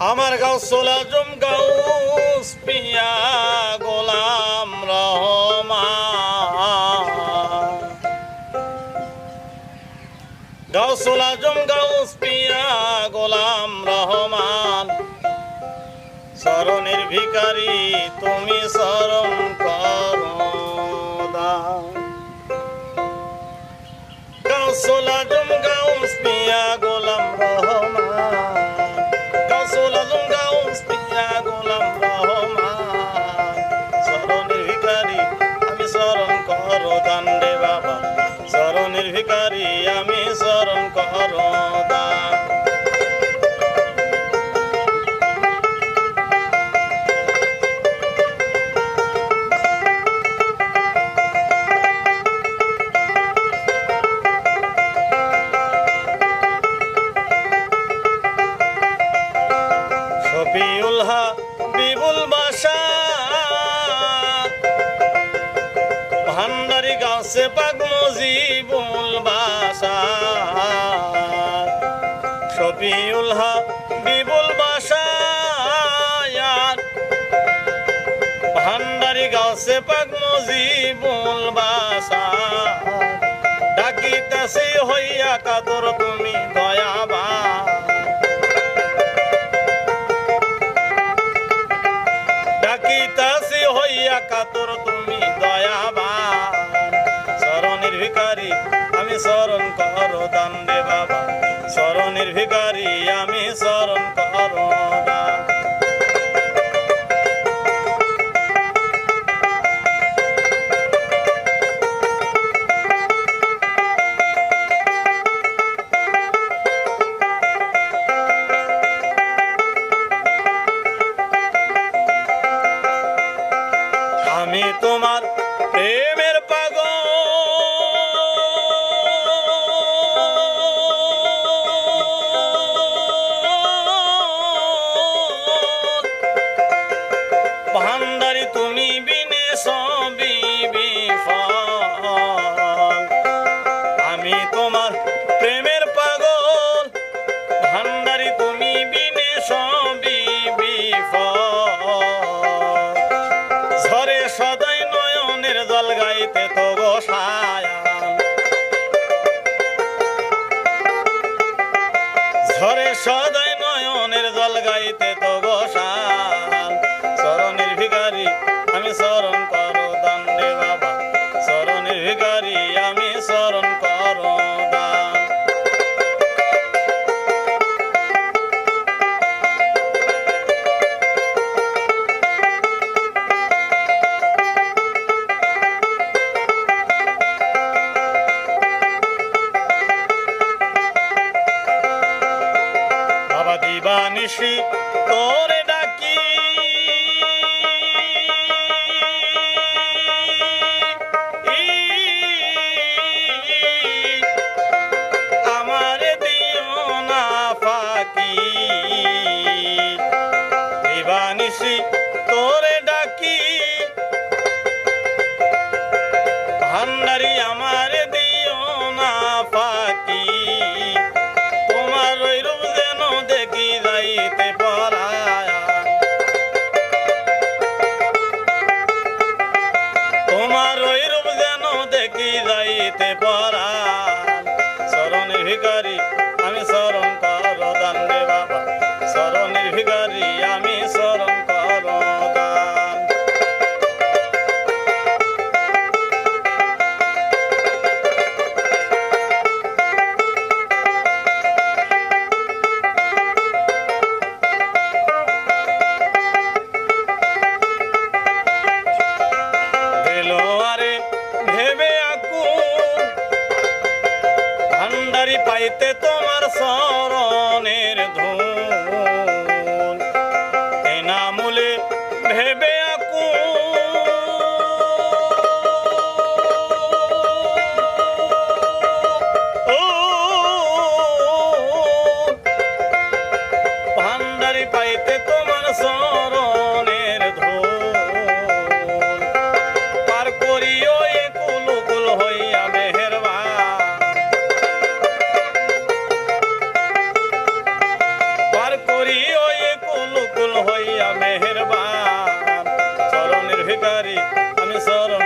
আমার গাও সোলা জম গাউস পিয়া গোলাম রহমান। গাও সোলা জম গাউস পিয়া গোলাম রহমান। শরণের ভিকারি তুমি শরণ করো দাও গাউসুল আজম গাউস পিয়া গাছে পাক মজিবুল বাসা। বিবুল বাসা ভান্ডারি গাছে পাক মজিবুল বাসা। ডাকিতাছি হইয়া কাতর, তুমি দয়াবা ডাকিতাছি হইয়া কাতর, তুমি দয়াবান শরণ করো দান দে বাবা। শরণের ভিকারি আমি শরণ করো আমি তোমার আমি তোমার প্রেমের পাগল। ভান্ডারি তুমি বিনে বিফল। ঝরে সদাই নয়নের জল গাইতে তো গোসায়ান ঝরে সদাই নয়নের জল গাইতে তো গোসাল দিবানিশি তোরে ডাকি। আমার দিও না ফাকি। দিবানিশি তোরে তোমার ওই রূপ যেন দেখি যাইতে পারা। শরণ ভিখারি পাইতে তোমার শরণের ধুন এনামূলে ভেবে আকুল ভান্ডারি পাইতে তোমার শরণের আমি স্মরণ করো